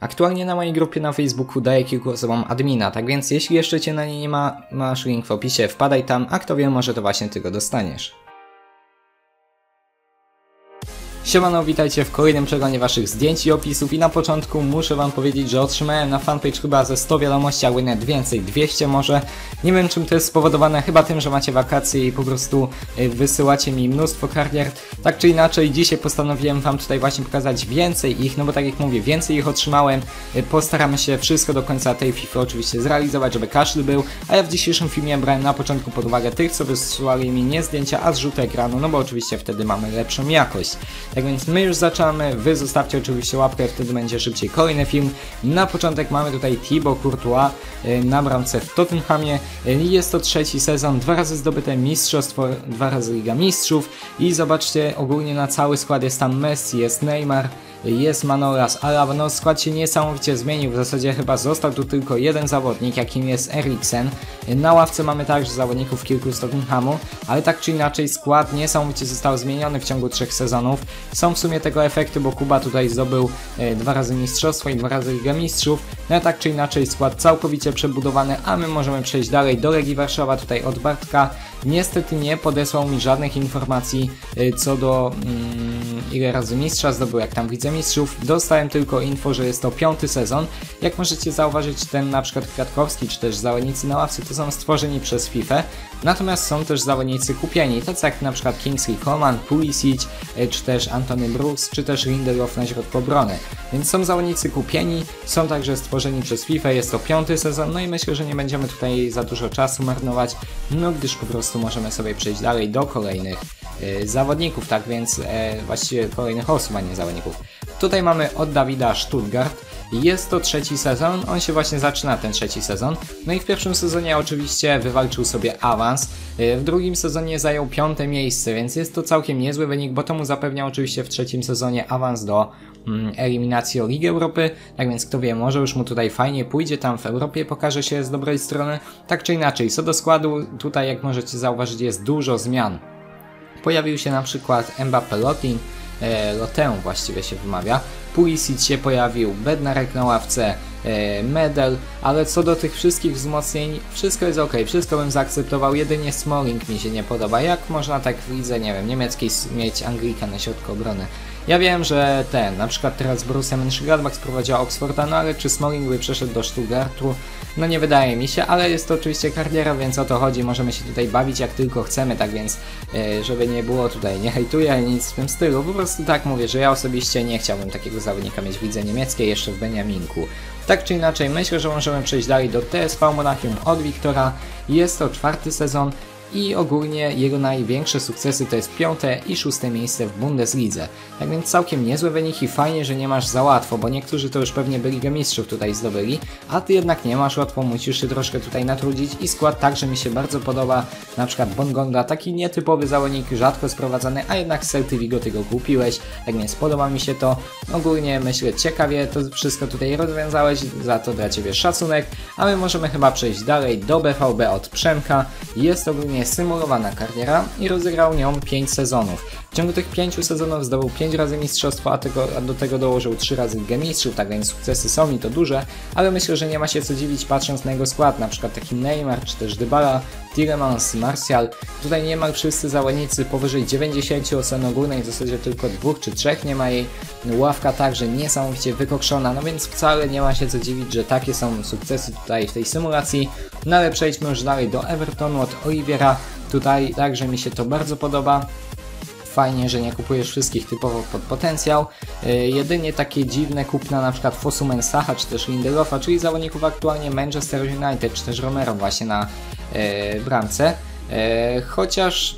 Aktualnie na mojej grupie na Facebooku daję kilku osobom admina, tak więc jeśli jeszcze Cię na niej nie ma, masz link w opisie, wpadaj tam, a kto wie, może to właśnie Ty go dostaniesz. Siemano, witajcie w kolejnym przeglądzie waszych zdjęć i opisów i na początku muszę wam powiedzieć, że otrzymałem na fanpage chyba ze 100 wiadomości, albo nawet więcej, 200 może. Nie wiem czym to jest spowodowane, chyba tym, że macie wakacje i po prostu y, wysyłacie mi mnóstwo karier. Tak czy inaczej, dzisiaj postanowiłem wam tutaj właśnie pokazać więcej ich, no bo tak jak mówię, więcej ich otrzymałem. Y, Postaramy się wszystko do końca tej FIFA oczywiście zrealizować, żeby każdy był, a ja w dzisiejszym filmie brałem na początku pod uwagę tych, co wysyłali mi nie zdjęcia, a zrzuty ekranu, no bo oczywiście wtedy mamy lepszą jakość. Tak więc my już zaczynamy, wy zostawcie oczywiście łapkę, wtedy będzie szybciej kolejny film. Na początek mamy tutaj Thibaut Courtois y, na bramce w Tottenhamie. Y, Jest to trzeci sezon, dwa razy zdobyte mistrzostwo, dwa razy Liga Mistrzów i zobaczcie ogólnie na cały skład jest tam Messi, jest Neymar, jest Manolas, ale no skład się niesamowicie zmienił, w zasadzie chyba został tu tylko jeden zawodnik, jakim jest Eriksen. Na ławce mamy także zawodników kilku z Tottenhamu, ale tak czy inaczej skład niesamowicie został zmieniony w ciągu trzech sezonów. Są w sumie tego efekty, bo Kuba tutaj zdobył e, dwa razy mistrzostwo i dwa razy Liga Mistrzów, no tak czy inaczej skład całkowicie przebudowany, a my możemy przejść dalej do Legii Warszawa, tutaj od Bartka. Niestety nie podesłał mi żadnych informacji e, co do mm, ile razy mistrza zdobył, jak tam widzę mistrzów. Dostałem tylko info, że jest to piąty sezon. Jak możecie zauważyć, ten na przykład Kwiatkowski, czy też zawodnicy na ławce to są stworzeni przez FIFA. Natomiast są też zawodnicy kupieni, tacy jak na przykład Kingsley Coman, Pulisic, e, czy też Antony Brooks, czy też Lindelof na środku obrony. Więc są zawodnicy kupieni, są także stworzeni przez FIFA, jest to piąty sezon, no i myślę, że nie będziemy tutaj za dużo czasu marnować, no gdyż po prostu możemy sobie przejść dalej do kolejnych zawodników, tak więc e, właściwie kolejnych osób, a nie zawodników. Tutaj mamy od Dawida Stuttgart. Jest to trzeci sezon, on się właśnie zaczyna ten trzeci sezon. No i w pierwszym sezonie oczywiście wywalczył sobie awans. W drugim sezonie zajął piąte miejsce, więc jest to całkiem niezły wynik, bo to mu zapewnia oczywiście w trzecim sezonie awans do mm, eliminacji o Ligę Europy. Tak więc kto wie, może już mu tutaj fajnie pójdzie, tam w Europie pokaże się z dobrej strony. Tak czy inaczej, co do składu, tutaj jak możecie zauważyć jest dużo zmian. Pojawił się na przykład Mbappé Lotin, e, Lotę właściwie się wymawia. Pulisic się pojawił, Bednarek na ławce, e, Medel, ale co do tych wszystkich wzmocnień, wszystko jest ok, wszystko bym zaakceptował, jedynie Smalling mi się nie podoba. Jak można tak w lidze, nie wiem, niemieckiej mieć Anglika na środku obrony? Ja wiem, że ten, na przykład teraz Borussia Mönchengladbach sprowadziła Oxforda, no ale czy Smalling by przeszedł do Stuttgartu? No nie wydaje mi się, ale jest to oczywiście kariera, więc o to chodzi, możemy się tutaj bawić jak tylko chcemy, tak więc e, żeby nie było tutaj, nie hejtuję nic w tym stylu, po prostu tak mówię, że ja osobiście nie chciałbym takiego zawodnika mieć w lidze niemieckiej jeszcze w Beniaminku. Tak czy inaczej, myślę, że możemy przejść dalej do TSV Monachium od Wiktora. Jest to czwarty sezon i ogólnie jego największe sukcesy to jest piąte i szóste miejsce w Bundeslidze. Tak więc całkiem niezłe wyniki, fajnie, że nie masz za łatwo, bo niektórzy to już pewnie byli Mistrzów tutaj zdobyli, a ty jednak nie masz łatwo, musisz się troszkę tutaj natrudzić i skład także mi się bardzo podoba, na przykład Bongonda, taki nietypowy zawodnik, rzadko sprowadzany, a jednak z Celty Vigo ty go kupiłeś, tak więc podoba mi się to. Ogólnie myślę ciekawie to wszystko tutaj rozwiązałeś, za to dla Ciebie szacunek, a my możemy chyba przejść dalej do BVB od Przemka. Jest ogólnie symulowana kariera i rozegrał nią 5 sezonów. W ciągu tych 5 sezonów zdobył 5 razy mistrzostwo, a, tego, a do tego dołożył 3 razy Ligę Mistrzów, tak więc sukcesy są i to duże, ale myślę, że nie ma się co dziwić patrząc na jego skład, na przykład taki Neymar czy też Dybala, Tielemans, Martial. Tutaj niemal wszyscy zawodnicy powyżej 90 ocen ogólnej, w zasadzie tylko dwóch czy trzech nie ma jej. Ławka także niesamowicie wykokszona, no więc wcale nie ma się co dziwić, że takie są sukcesy tutaj w tej symulacji. No ale przejdźmy już dalej do Evertonu od Oliviera. Tutaj także mi się to bardzo podoba fajnie, że nie kupujesz wszystkich typowo pod potencjał. Yy, jedynie takie dziwne kupna na przykład Fosu Mensaha czy też Lindelofa, czyli zawodników aktualnie Manchester United czy też Romero właśnie na yy, bramce. Yy, chociaż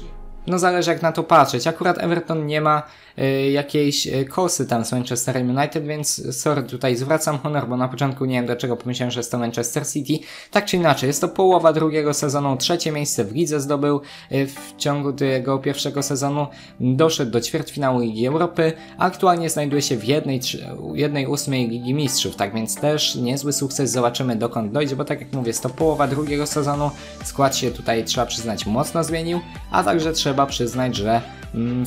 no zależy jak na to patrzeć. Akurat Everton nie ma y, jakiejś y, kosy tam z Manchesterem United, więc sorry, tutaj zwracam honor, bo na początku nie wiem dlaczego pomyślałem, że jest to Manchester City. Tak czy inaczej, jest to połowa drugiego sezonu, trzecie miejsce w lidze zdobył y, w ciągu tego pierwszego sezonu. Doszedł do ćwierćfinału Ligi Europy, aktualnie znajduje się w jednej, jednej ósmej Ligi Mistrzów, tak więc też niezły sukces, zobaczymy dokąd dojdzie, bo tak jak mówię, jest to połowa drugiego sezonu, skład się tutaj trzeba przyznać mocno zmienił, a także trzeba przyznać, że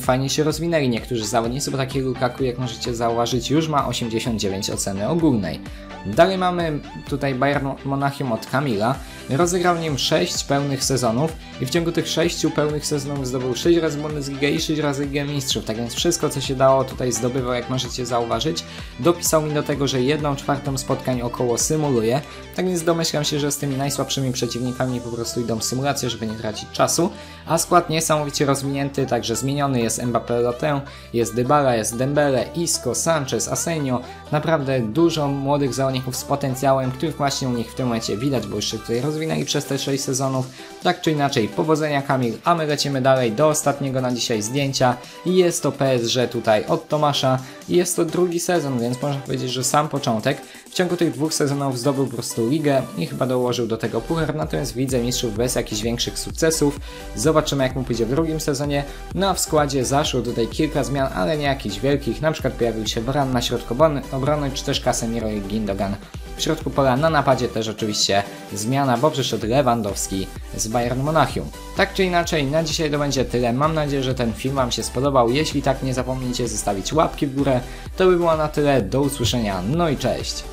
fajnie się rozwinęli niektórzy zawodnicy, bo taki Lukaku, jak możecie zauważyć, już ma 89 oceny ogólnej. Dalej mamy tutaj Bayern Monachium od Kamila. Rozegrał nim 6 pełnych sezonów i w ciągu tych 6 pełnych sezonów zdobył 6 razy Bundesligę i 6 razy Ligę Mistrzów. Tak więc wszystko, co się dało tutaj zdobywał, jak możecie zauważyć. Dopisał mi do tego, że 1 czwartą spotkań około symuluje. Tak więc domyślam się, że z tymi najsłabszymi przeciwnikami po prostu idą symulacje, żeby nie tracić czasu. A skład niesamowicie rozwinięty, także zmieniony jest Mbappé Lotę, jest Dybala, jest Dembele, Isco, Sanchez, Asenio. Naprawdę dużo młodych zawodników z potencjałem, których właśnie u nich w tym momencie widać, bo już się tutaj rozwinęli przez te 6 sezonów. Tak czy inaczej, powodzenia Kamil, a my lecimy dalej do ostatniego na dzisiaj zdjęcia i jest to PSG tutaj od Tomasza i jest to drugi sezon, więc można powiedzieć, że sam początek. W ciągu tych dwóch sezonów zdobył po prostu ligę i chyba dołożył do tego puchar, natomiast widzę mistrzów bez jakichś większych sukcesów. Zobaczymy jak mu pójdzie w drugim sezonie. No a w składzie zaszło tutaj kilka zmian, ale nie jakichś wielkich. Na przykład pojawił się Bran na środku obrony, czy też Casemiro i Gindogan w środku pola na napadzie też oczywiście zmiana, bo przyszedł Lewandowski z Bayern Monachium. Tak czy inaczej, na dzisiaj to będzie tyle. Mam nadzieję, że ten film Wam się spodobał. Jeśli tak, nie zapomnijcie zostawić łapki w górę. To by było na tyle. Do usłyszenia. No i cześć!